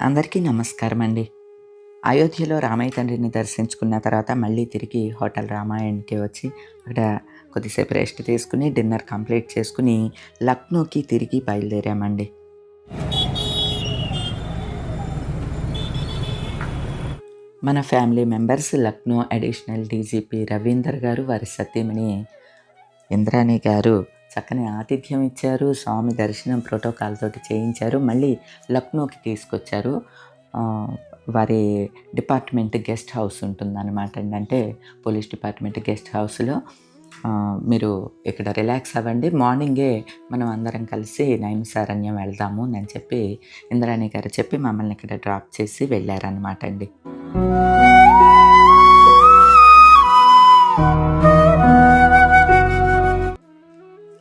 అందరికీ నమస్కారం అండి అయోధ్యలో రామయ్య తండ్రిని దర్శించుకున్న తర్వాత మళ్ళీ తిరిగి హోటల్ రామాయణ్కి వచ్చి అక్కడ కొద్దిసేపు రెస్ట్ తీసుకుని డిన్నర్ కంప్లీట్ చేసుకుని లక్నోకి తిరిగి బయలుదేరామండి. మన family members Lucknow additional DGP Ravinder గారు వారి సత్యమణి ఇంద్రాణి గారు చక్కని ఆతిథ్యం ఇచ్చారు. స్వామి దర్శనం ప్రోటోకాల్ తోటి చేయించారు. మళ్ళీ లక్నోకి తీసుకొచ్చారు. వారి డిపార్ట్మెంట్ గెస్ట్ హౌస్ ఉంటుందన్నమాట అండి. అంటే పోలీస్ డిపార్ట్మెంట్ గెస్ట్ హౌస్లో. మీరు ఇక్కడ రిలాక్స్ అవ్వండి. మార్నింగే మనం అందరం కలిసి నైమిసారణ్యం వెళ్దాము అని చెప్పి ఇంద్రాణి గారు చెప్పి మమ్మల్ని ఇక్కడ డ్రాప్ చేసి వెళ్ళారనమాట అండి.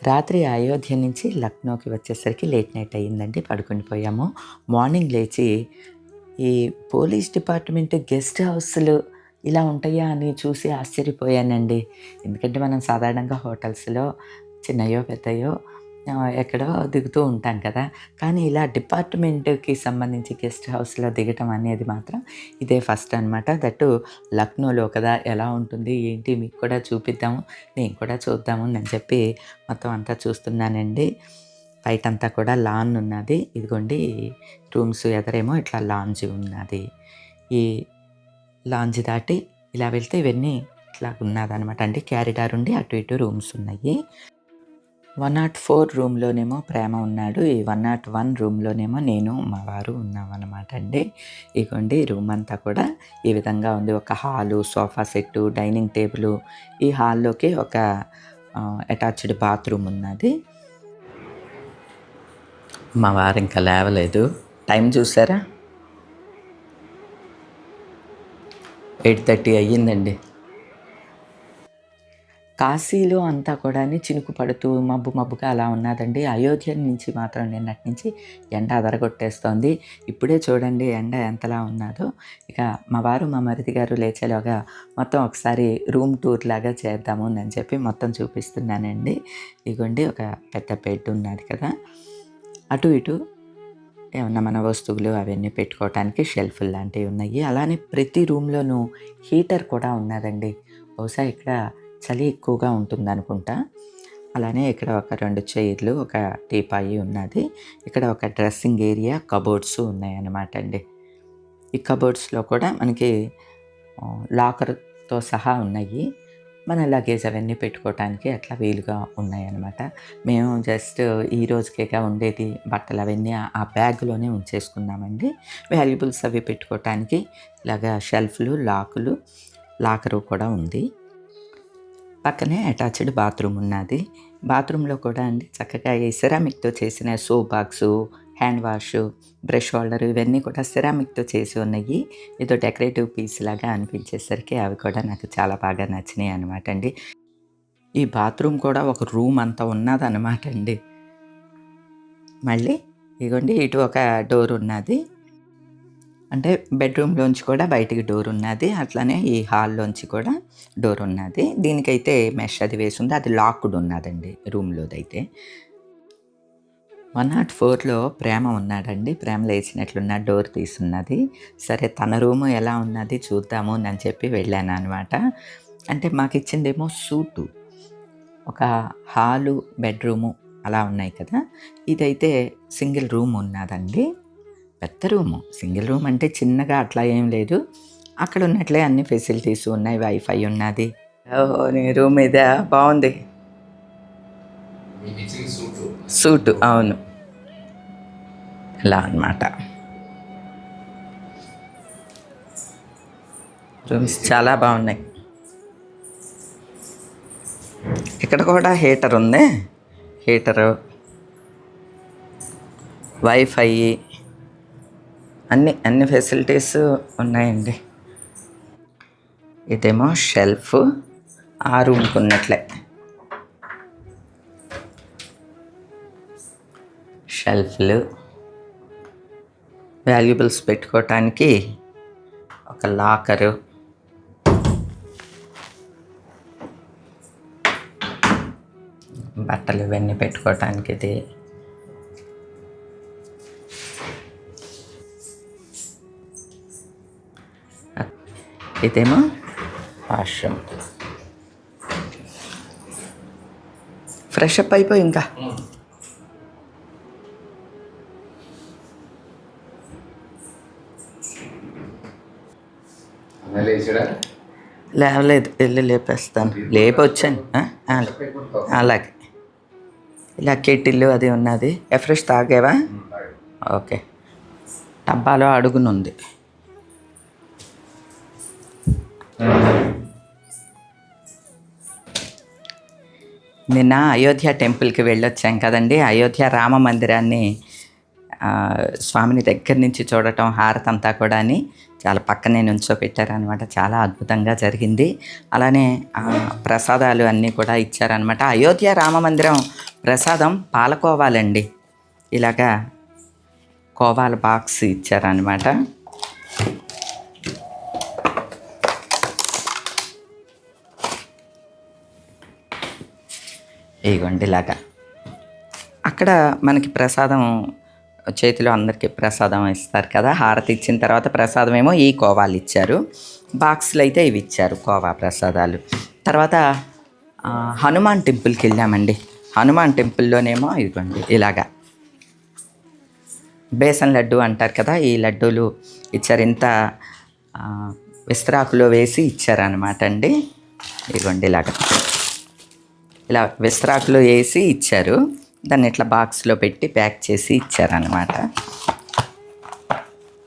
రాత్రి అయోధ్య నుంచి లక్నోకి వచ్చేసరికి లేట్ నైట్ అయ్యిందండి పడుకుని పోయాము. మార్నింగ్ లేచి ఈ పోలీస్ డిపార్ట్మెంట్ గెస్ట్ హౌస్లు ఇలా ఉంటాయా అని చూసి ఆశ్చర్యపోయానండి. ఎందుకంటే మనం సాధారణంగా హోటల్స్లో చిన్నయో పెద్దయో ఎక్కడో దిగుతూ ఉంటాం కదా. కానీ ఇలా డిపార్ట్మెంట్కి సంబంధించి గెస్ట్ హౌస్లో దిగటం అనేది మాత్రం ఇదే ఫస్ట్ అనమాట దట్టు లక్నోలో కదా ఎలా ఉంటుంది ఏంటి మీకు కూడా చూపిద్దాము నేను కూడా చూద్దాము అని చెప్పి మొత్తం అంతా చూస్తున్నానండి. బయటంతా కూడా లాన్ ఉన్నది. ఇదిగోండి రూమ్స్ ఎదరేమో ఇట్లా లాంజ్ ఉన్నది. ఈ లాంజ్ దాటి ఇలా వెళ్తే ఇవన్నీ ఇట్లా ఉన్నదనమాట అంటే క్యారిడార్ ఉండి అటు ఇటు రూమ్స్ ఉన్నాయి. వన్ నాట్ ఫోర్ రూమ్లోనేమో ప్రేమ ఉన్నాడు. ఈ వన్ నాట్ వన్ రూమ్లోనేమో నేను మా వారు ఉన్నామన్నమాట అండి. ఇగోండి రూమ్ అంతా కూడా ఈ విధంగా ఉంది. ఒక hall sofa set dining table. ఈ హాల్లోకి ఒక అటాచ్డ్ బాత్రూమ్ ఉన్నది. మా వారు ఇంకా లేవలేదు. టైం చూసారా? ఎయిట్ థర్టీ అయ్యిందండి. కాశీలో అంతా కూడా చినుకు పడుతూ మబ్బు మబ్బుగా అలా ఉన్నదండి. అయోధ్య నుంచి మాత్రం నిన్నటి నుంచి ఎండ అదరగొట్టేస్తోంది. ఇప్పుడే చూడండి ఎండ ఎంతలా ఉన్నదో. ఇక మా వారు మా మరిది గారు లేచేలోగా మొత్తం ఒకసారి రూమ్ టూర్ లాగా చేద్దాము అని చెప్పి మొత్తం చూపిస్తున్నానండి. ఇదిగోండి ఒక పెద్ద బెడ్ ఉన్నది కదా. అటు ఇటు ఏమన్నా మన వస్తువులు అవన్నీ పెట్టుకోవటానికి షెల్ఫ్ లాంటివి ఉన్నాయి. అలానే ప్రతి రూమ్లోనూ హీటర్ కూడా ఉన్నదండి. బహుశా ఇక్కడ చలి ఎక్కువగా ఉంటుంది అనుకుంటా అలానే ఇక్కడ ఒక రెండు చైర్లు ఒక టీపాయి ఉన్నది. ఇక్కడ ఒక డ్రెస్సింగ్ ఏరియా కబోర్డ్స్ ఉన్నాయన్నమాట అండి. ఈ కబోర్డ్స్లో కూడా మనకి లాకర్తో సహా ఉన్నాయి. మన లగేజ్ అవన్నీ పెట్టుకోవటానికి అట్లా వీలుగా ఉన్నాయన్నమాట. మేము జస్ట్ ఈ రోజుకేగా ఉండేది బట్టలు అవన్నీ ఆ- ఆ బ్యాగ్లోనే ఉంచేసుకున్నామండి. వాల్యుబుల్స్ అవి పెట్టుకోవటానికి ఇలాగా షెల్ఫ్లు లాకులు లాకరు కూడా ఉంది. పక్కనే అటాచ్డ్ బాత్రూమ్ ఉన్నది. బాత్రూంలో కూడా అండి చక్కగా ఈ సిరామిక్తో చేసిన soap box hand wash brush holder ఇవన్నీ కూడా సిరామిక్తో చేసి ఉన్నాయి. ఏదో డెకరేటివ్ పీస్ లాగా అనిపించేసరికి అవి కూడా నాకు చాలా బాగా నచ్చినాయి అనమాట అండి. ఈ బాత్రూమ్ కూడా ఒక రూమ్ అంతా ఉన్నది అనమాట అండి. మళ్ళీ ఇదిగోండి ఇటు ఒక డోర్ ఉన్నది. అంటే బెడ్రూమ్లోంచి కూడా బయటికి డోర్ ఉన్నది. అట్లానే ఈ హాల్లోంచి కూడా డోర్ ఉన్నది. దీనికైతే మెష్ అది వేసి ఉంది అది లాక్డ్ ఉన్నదండి రూమ్లోదైతే వన్ నాట్ ఫోర్లో ప్రేమ ఉన్నాడండి. ప్రేమ లేచినట్లున్న డోర్ తీసున్నది సరే తన రూము ఎలా ఉన్నది చూద్దాము అని చెప్పి వెళ్ళాను అనమాట అంటే మాకు ఇచ్చిందేమో సూటు. ఒక హాలు బెడ్రూము అలా ఉన్నాయి కదా. ఇదైతే సింగిల్ రూమ్ ఉన్నదండి. పెద్ద రూము. సింగిల్ రూమ్ అంటే చిన్నగా అట్లా ఏం లేదు. అక్కడ ఉన్నట్లే అన్ని ఫెసిలిటీస్ ఉన్నాయి వైఫై ఉన్నది. ఓ నీ రూమ్ ఇదా? బాగుంది. సూటు అవును. ఇలా అన్నమాట. రూమ్స్ చాలా బాగున్నాయి. ఇక్కడ కూడా హీటర్ ఉంది. హీటరు వైఫై అన్ని అన్ని ఫెసిలిటీస్ ఉన్నాయండి. ఇదేమో షెల్ఫ్ ఆ రూమ్కి ఉన్నట్లే. షెల్ఫ్లు. వాల్యుబుల్స్ పెట్టుకోవటానికి ఒక లాకరు. బట్టలు ఇవన్నీ పెట్టుకోవటానికి ఇది. ఇదేమో ఆశ్రమం ఫ్రెష్ అప్ అయిపోయి ఇంకా. లేవలేదు వెళ్ళి లేపేస్తాను. లేపి వచ్చాను ఆ? ఆ, అలాగే. ఇలా కెటిల్ అది ఉన్నది. ఎఫ్రెష్ తాగేవా? ఓకే. డబ్బాలో అడుగునుంది. నిన్న అయోధ్య టెంపుల్కి వెళ్ళొచ్చాం కదండి. అయోధ్య రామ మందిరాన్ని స్వామిని దగ్గర నుంచి చూడటం హారతంతా కూడా అని చాలా పక్కనే నుంచో పెట్టారనమాట చాలా అద్భుతంగా జరిగింది. అలానే ప్రసాదాలు అన్నీ కూడా ఇచ్చారనమాట అయోధ్య రామ మందిరం ప్రసాదం పాలకోవాలండి. ఇలాగా కోవాల బాక్స్ ఇచ్చారనమాట ఇగోండి ఇలాగా అక్కడ మనకి ప్రసాదం చేతిలో అందరికీ ప్రసాదం ఇస్తారు కదా. హారతి ఇచ్చిన తర్వాత ప్రసాదం ఏమో ఈ కోవాలు ఇచ్చారు. బాక్సులు అయితే ఇవి ఇచ్చారు కోవా ప్రసాదాలు. తర్వాత హనుమాన్ టెంపుల్కి వెళ్ళామండి. హనుమాన్ టెంపుల్లోనేమో ఇదిగోండి ఇలాగా. బేసన్ లడ్డు అంటారు కదా ఈ లడ్డూలు ఇచ్చారు. ఇంత విస్తరాకులో వేసి ఇచ్చారనమాట అండి. ఇదిగోండి ఇలాగా. ఇలా విస్త్రాకులు వేసి ఇచ్చారు. దాన్ని ఇట్లా బాక్స్లో పెట్టి ప్యాక్ చేసి ఇచ్చారనమాట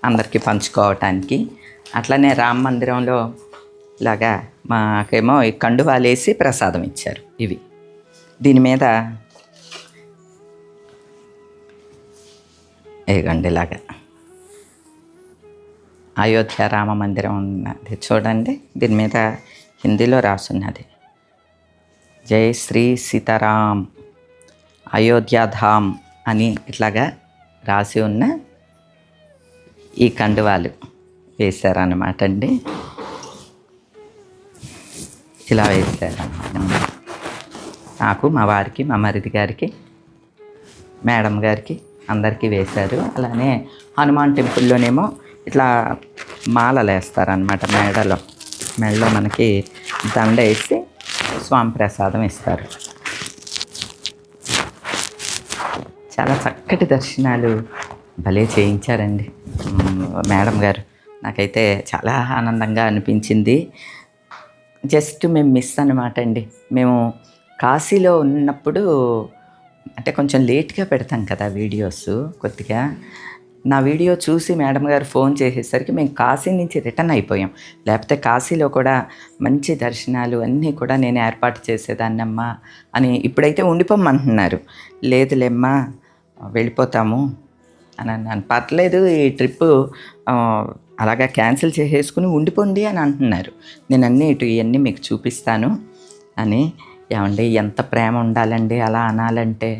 అందరికీ పంచుకోవటానికి. అట్లనే రామ మందిరంలో ఇలాగా మాకేమో ఈ కండువాలు వేసి ప్రసాదం ఇచ్చారు ఇవి. దీని మీద ఇదిగోండి ఇలాగా. అయోధ్య రామ మందిరం ఉన్నది చూడండి. దీని మీద హిందీలో రాసున్నది. జై శ్రీ సీతారాం. అయోధ్యాధామ్ అని ఇట్లాగా రాసి ఉన్న ఈ కండువాలు వేశారనమాట అండి. ఇలా వేశారన్నమాట. నాకు మా వారికి మా మరిది గారికి మేడం గారికి అందరికీ వేశారు. అలానే హనుమాన్ టెంపుల్లోనేమో ఇట్లా మాలలు వేస్తారనమాట మెడలో. మెడలో మనకి దండ వేసి స్వామి ప్రసాదం ఇస్తారు. చాలా చక్కటి దర్శనాలు భలే చేయించారండి. మేడం గారు నాకైతే చాలా ఆనందంగా అనిపించింది. జస్ట్ మేము మిస్ అనమాట అండి. మేము కాశీలో ఉన్నప్పుడు అంటే కొంచెం లేట్గా పెడతాం కదా వీడియోస్ కొద్దిగా. నా వీడియో చూసి మేడం గారు ఫోన్ చేసేసరికి మేము కాశీ నుంచి రిటర్న్ అయిపోయాం. లేకపోతే కాశీలో కూడా మంచి దర్శనాలు అన్నీ కూడా నేను ఏర్పాటు చేసేదాన్నమ్మా అని ఇప్పుడైతే ఉండిపోమంటున్నారు లేదులేమ్మా వెళ్ళిపోతాము అని అన్నాను. పర్లేదు ఈ ట్రిప్పు అలాగా క్యాన్సిల్ చేసేసుకుని ఉండిపోండి అని అంటున్నారు. నేను అన్నీ ఇటు ఇవన్నీ మీకు చూపిస్తాను అని. ఏమండి ఎంత ప్రేమ ఉండాలండి అలా అనాలంటే.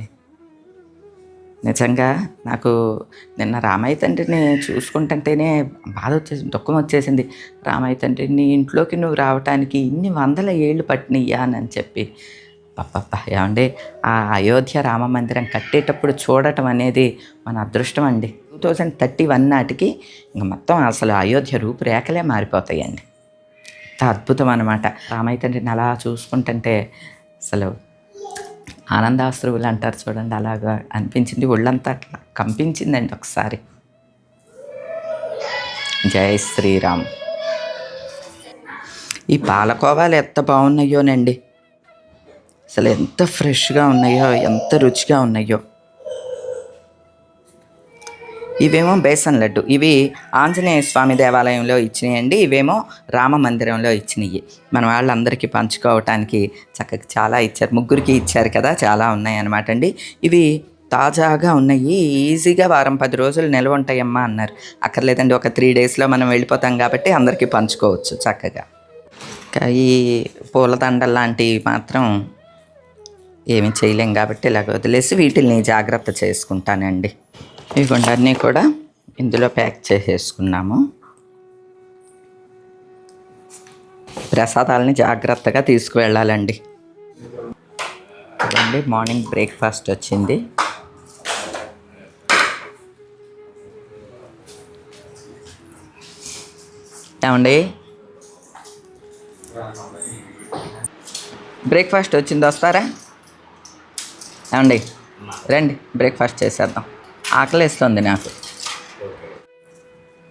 నిజంగా నాకు నిన్న రామయ్య తండ్రిని చూసుకుంటుంటేనే బాధ వచ్చేసింది దుఃఖం వచ్చేసింది. రామయ్య తండ్రి నీ ఇంట్లోకి నువ్వు రావటానికి ఇన్ని వందల ఏళ్ళు పట్టినయ్యా అని చెప్పి. పప్ప ఏమండి? ఆ అయోధ్య రామ మందిరం కట్టేటప్పుడు చూడటం అనేది మన అదృష్టం అండి. టూ థౌజండ్ థర్టీ వన్ నాటికి ఇంక మొత్తం అసలు అయోధ్య రూపురేఖలే మారిపోతాయండి. అంత అద్భుతం అనమాట రామయ్య తండ్రిని అలా చూసుకుంటుంటే అసలు ఆనందాశ్రువులు అంటారు చూడండి అలాగా అనిపించింది ఒళ్ళంతా అట్లా కంపించిందండి ఒకసారి. జై శ్రీరామ్. ఈ పాలకోవాలు ఎంత బాగున్నాయోనండి. అసలు ఎంత ఫ్రెష్గా ఉన్నాయో ఎంత రుచిగా ఉన్నాయో. ఇవేమో బేసన్ లడ్డు. ఇవి ఆంజనేయ స్వామి దేవాలయంలో ఇచ్చినాయండి ఇవేమో రామ మందిరంలో ఇచ్చినవి మన వాళ్ళందరికీ పంచుకోవటానికి చక్కగా చాలా ఇచ్చారు. ముగ్గురికి ఇచ్చారు కదా చాలా ఉన్నాయి అనమాట అండి. ఇవి తాజాగా ఉన్నాయి ఈజీగా వారం పది రోజులు నిల్వ ఉంటాయమ్మా అన్నారు. అక్కర్లేదండి ఒక త్రీ డేస్లో మనం వెళ్ళిపోతాం కాబట్టి అందరికీ పంచుకోవచ్చు చక్కగా. ఇంకా ఈ పూలదండలు లాంటివి మాత్రం ఏమి చేయలేం కాబట్టి ఇలాగ వదిలేసి వీటిని జాగ్రత్త చేసుకుంటానండి. ఈ అన్నీ కూడా ఇందులో ప్యాక్ చేసేసుకున్నాము. ప్రసాదాలని జాగ్రత్తగా తీసుకువెళ్ళాలండి. అండి మార్నింగ్ బ్రేక్ఫాస్ట్ వచ్చింది. ఏమండి? బ్రేక్ఫాస్ట్ వచ్చింది వస్తారా? ఏమండి? రండి బ్రేక్ఫాస్ట్ చేసేద్దాం. ఆకలిస్తుంది నాకు.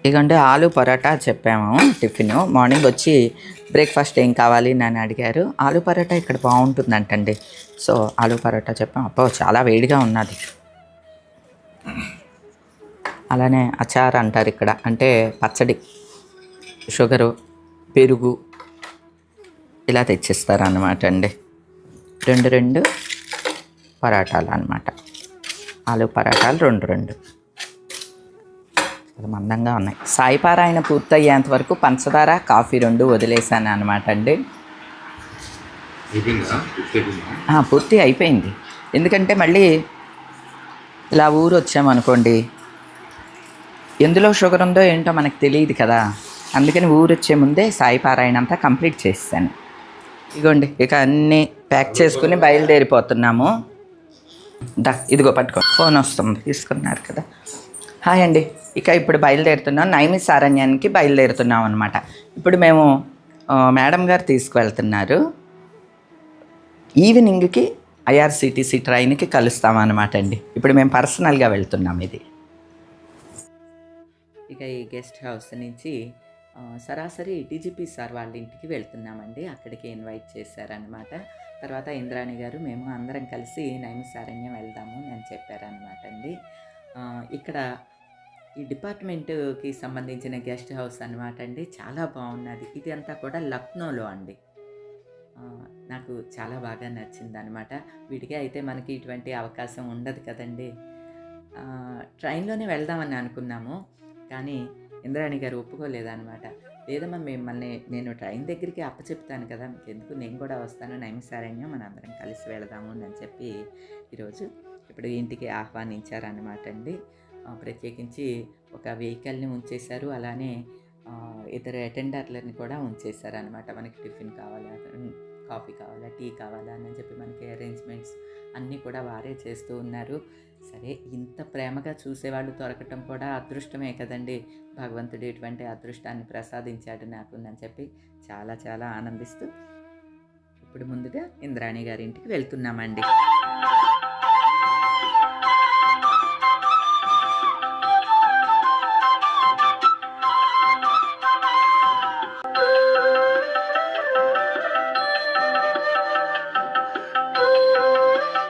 ఇకంటే ఆలు పరోటా చెప్పాము టిఫిన్. మార్నింగ్ వచ్చి బ్రేక్ఫాస్ట్ ఏం కావాలి అని అడిగారు. ఆలు పరోటా ఇక్కడ బాగుంటుందంటండి. సో ఆలు పరోటా చెప్పాం అప్పో చాలా వేడిగా ఉన్నది. అలానే అచార్ అంటారు ఇక్కడ. అంటే పచ్చడి షుగరు పెరుగు ఇలా తెచ్చిస్తారు అన్నమాట అండి. రెండు రెండు పరాటాలు అన్నమాట. ఆలు పరాటాలు రెండు రెండు. మందంగా ఉన్నాయి. సాయి పారాయణ పూర్తయ్యేంత వరకు పంచదార కాఫీ రెండు వదిలేసాను అనమాట అండి. పూర్తి అయిపోయింది. ఎందుకంటే మళ్ళీ ఇలా ఊరు వచ్చామనుకోండి ఎందులో షుగర్ ఉందో ఏంటో మనకు తెలియదు కదా. అందుకని ఊరు వచ్చే ముందే సాయి పారాయణ అంతా కంప్లీట్ చేస్తాను ఇగోండి ఇక అన్నీ ప్యాక్ చేసుకుని బయలుదేరిపోతున్నాము. దా ఇదిగో పట్టుకో. ఫోన్ వస్తుంది. తీసుకున్నారు కదా. హాయ్ అండి. ఇక ఇప్పుడు బయలుదేరుతున్నాం. నైమిసారణ్యానికి బయలుదేరుతున్నాం అనమాట ఇప్పుడు మేము మేడం గారు తీసుకువెళ్తున్నారు. ఈవినింగ్కి ఐఆర్సిటీసీ ట్రైన్కి కలుస్తామన్నమాట అండి. ఇప్పుడు మేము పర్సనల్గా వెళ్తున్నాం ఇది. ఇక ఈ గెస్ట్ హౌస్ నుంచి సరాసరి డీజీపీ సార్ వాళ్ళ ఇంటికి వెళ్తున్నామండి. అక్కడికి ఇన్వైట్ చేశారనమాట తర్వాత ఇంద్రాణి గారు మేము అందరం కలిసి నైమిసారణ్యం వెళ్దాము అని చెప్పారనమాట అండి. ఇక్కడ ఈ డిపార్ట్మెంట్కి సంబంధించిన గెస్ట్ హౌస్ అనమాట అండి. చాలా బాగున్నది. ఇది అంతా కూడా లక్నోలో అండి. నాకు చాలా బాగా నచ్చింది అనమాట విడిగా అయితే మనకి ఇటువంటి అవకాశం ఉండదు కదండి. ట్రైన్లోనే వెళ్దామని అనుకున్నాము. కానీ ఇంద్రాణి గారు ఒప్పుకోలేదనమాట లేదమ్మా మిమ్మల్ని నేను ట్రైన్ దగ్గరికి అప్పచెప్తాను కదా మీకు ఎందుకు నేను కూడా వస్తాను. నైమిసారణ్యం మన అందరం కలిసి వెళదాము అని చెప్పి ఈరోజు ఇప్పుడు ఇంటికి ఆహ్వానించారనమాట అండి. ప్రత్యేకించి ఒక వెహికల్ని ఉంచేశారు. అలానే ఇతర ఇద్దరు అటెండర్లని కూడా ఉంచేశారు అనమాట మనకి టిఫిన్ కావాలి కాఫీ కావాలా టీ కావాలా అని చెప్పి మనకి అరేంజ్మెంట్స్ అన్నీ కూడా వారే చేస్తూ ఉన్నారు. సరే ఇంత ప్రేమగా చూసేవాళ్ళు దొరకటం కూడా అదృష్టమే కదండి. భగవంతుడు ఇటువంటి అదృష్టాన్ని ప్రసాదించాడు నాకు అని చెప్పి చాలా చాలా ఆనందిస్తూ ఇప్పుడు ముందుగా ఇంద్రాణి గారి ఇంటికి వెళ్తున్నామండి.